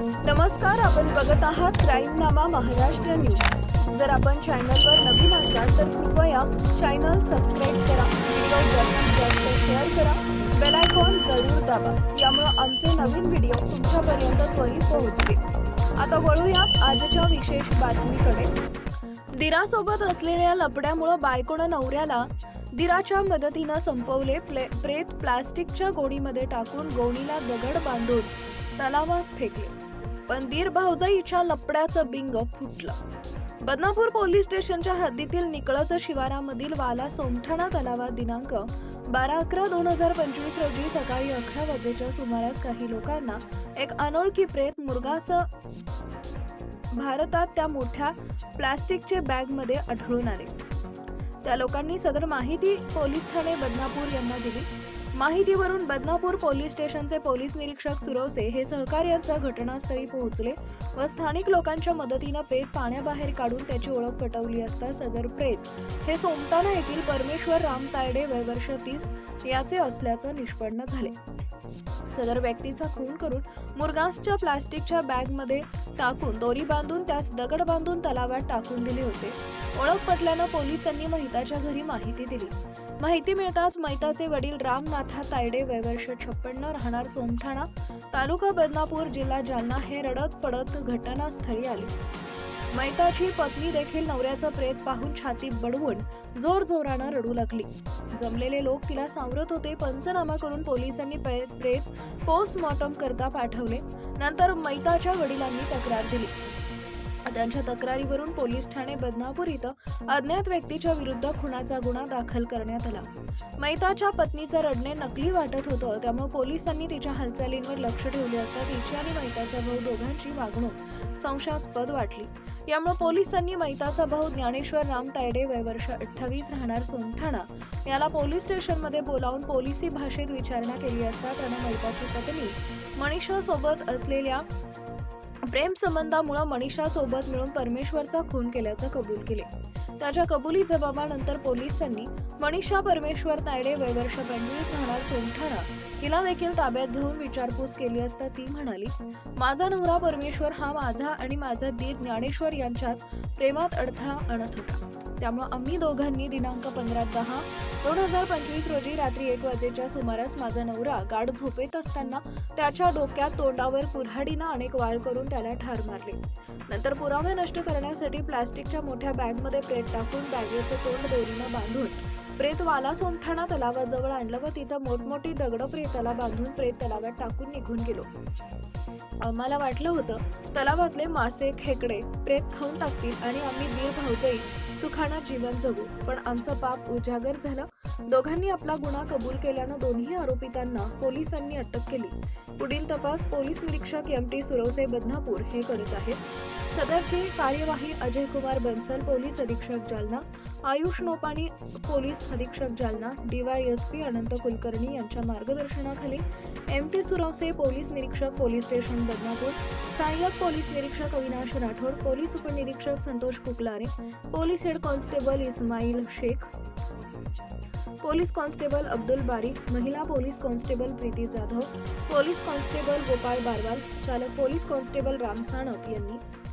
नमस्कार आपण बघत आहात क्राईमनामा महाराष्ट्र न्यूज. जर आपण चॅनलवर नवीन असाल तर कृपया चॅनल सबस्क्राईब करा व्हिडिओ जास्तीत जास्त शेअर करा. बेल आयकॉन जरूर दाबा यामुळे आमचे नवीन व्हिडिओ तुमच्यापर्यंत त्वरित पोहोचतील. आता वळूया आजच्या विशेष बातमीकडे. दिरासोबत असलेल्या लपड्यामुळं बायकोनं नवऱ्याला दिराच्या मदतीनं संपवले प्ले प्रेत प्लास्टिकच्या गोणीमध्ये टाकून गोणीला दगड बांधून तलावात फेकले. पण दीर भाऊजाईच्या लपड्याचं बिंग फुटलं. बदनापूर पोलीस स्टेशनच्या हद्दीतील निकळज शिवारामधील वाला सोमठाणा तलावात दिनांक बारा अकरा दोन हजार पंचवीस रोजी सकाळी अकरा वाजेच्या सुमारास काही लोकांना एक अनोळखी प्रेत मुरगास भारतात त्या मोठ्या प्लास्टिकचे बॅगमध्ये आढळून आले. त्या लोकांनी सदर माहिती पोलीस ठाणे बदनापूर यांना दिली. माहितीवरून बदनापूर पोलीस स्टेशनचे पोलीस निरीक्षक सुरवसे हे सहकार्याचा घटनास्थळी पोहोचले व स्थानिक लोकांच्या मदतीनं प्रेत पाण्याबाहेर काढून त्याची ओळख पटवली असता सदर प्रेत. हे सोमताना येथील परमेश्वर राम तायडे वय वर्ष तीस याचे असल्याचं निष्पन्न झाले. सदर व्यक्तीचा खून करून मुरगासच्या प्लास्टिकच्या बॅगमध्ये टाकून दोरी बांधून त्यास दगड बांधून तलावात टाकून दिले होते. ओळख पटल्यानं पोलिसांनी महिताच्या घरी माहिती दिली. माहिती मिळताच मैताचे वडील रामनाथा तायडे वय वर्ष छप्पन्न राहणार सोमठाणा तालुका बदनापूर जिल्हा जालना हे रडत पडत घटनास्थळी आले. मैताची पत्नी देखील नवऱ्याचं प्रेत पाहून छाती बडवून जोर जोरानं रडू लागली. जमलेले लोक तिला सावरत होते पंचनामा करून पोलिसांनी प्रेत पोस्टमॉर्टम करता पाठवले. नंतर मैताच्या वडिलांनी तक्रार दिली. त्यांच्या तक्रारीवरून पोलीस ठाणे बदनापूर इथं अज्ञात व्यक्तीच्या विरुद्ध खुनाचा गुन्हा दाखल करण्यात आला. मैताच्या पत्नीचं रडणे नकली वाटत होतं त्यामुळे पोलिसांनी तिच्या हालचालींवर लक्ष ठेवले असता तिची आणि मैताचा भाऊ दोघांची वागणूक संशयास्पद वाटली. यामुळे पोलिसांनी मैताचा भाऊ ज्ञानेश्वर राम तायडे वय वर्ष अठ्ठावीस राहणार सोमठाणा याला पोलीस स्टेशनमध्ये बोलावून पोलिसी भाषेत विचारणा केली असता त्यानं मैताची पत्नी मनीषा सोबत असलेल्या प्रेम संबंधामुळे मनीषा सोबत मिळून परमेश्वरचा खून केल्याचं कबूल केले. त्याच्या कबुली जबाबानंतर पोलिसांनी मनीषा परमेश्वर तायडे वय वर्ष पंचवीस राहणार सोमठाणा हिला देखील ताब्यात घेऊन विचारपूस केली असता ती म्हणाली माझा नवरा परमेश्वर हा माझा आणि माझा दीर ज्ञानेश्वर यांच्यात प्रेमात अडथळा आणत होता. त्यामुळं आम्ही दोघांनी दिनांक पंधरा दहा दोन हजार पंचवीस रोजी रात्री एक वाजेच्या सुमारास माझा नवरा गाढ झोपेत असताना त्याच्या डोक्यात तोंडावर कुऱ्हाडीनं अनेक वाळ करून त्याला ठार मारले. नंतर पुरावे नष्ट करण्यासाठी प्लास्टिकच्या मोठ्या बॅगमध्ये प्रेत टाकून बॅगेचं तोंड दोरीनं बांधून प्रेत वाला सोमठाणा तलावाजवळ आणलं व तिथं मोठमोठी दगडं प्रेताला बांधून प्रेत तलावात टाकून निघून गेलो. आम्हाला वाटलं होतं तलावातले मासे खेकडे प्रेत खाऊन टाकतील आणि आम्ही दीर भाऊजाई सुखानं जीवन जगू. पण आमचं पाप उजागर झालं. दोघांनी आपला गुन्हा कबूल केल्यानं दोन्ही आरोपितांना पोलिसांनी अटक केली. पुढील तपास पोलीस निरीक्षक एम टी सुरवसे बदनापूर हे करत आहेत. सदरची कार्यवाही अजय कुमार बन्सल पोलीस अधीक्षक जालना आयुष नोपाणी पोलीस अधीक्षक जालना डीवायएसपी अनंत कुलकर्णी यांच्या मार्गदर्शनाखाली एम टी सुरवसे पोलीस निरीक्षक पोलीस स्टेशन बदनापूर सहाय्यक पोलीस निरीक्षक अविनाश राठोड पोलीस उपनिरीक्षक Santosh Kuklare police head constable Ismail Shaikh police constable Abdul Bari महिला police constable Preeti Jadhav police constable Gopal Barwal चालक पोलीस कॉन्स्टेबल राम साणप यांनी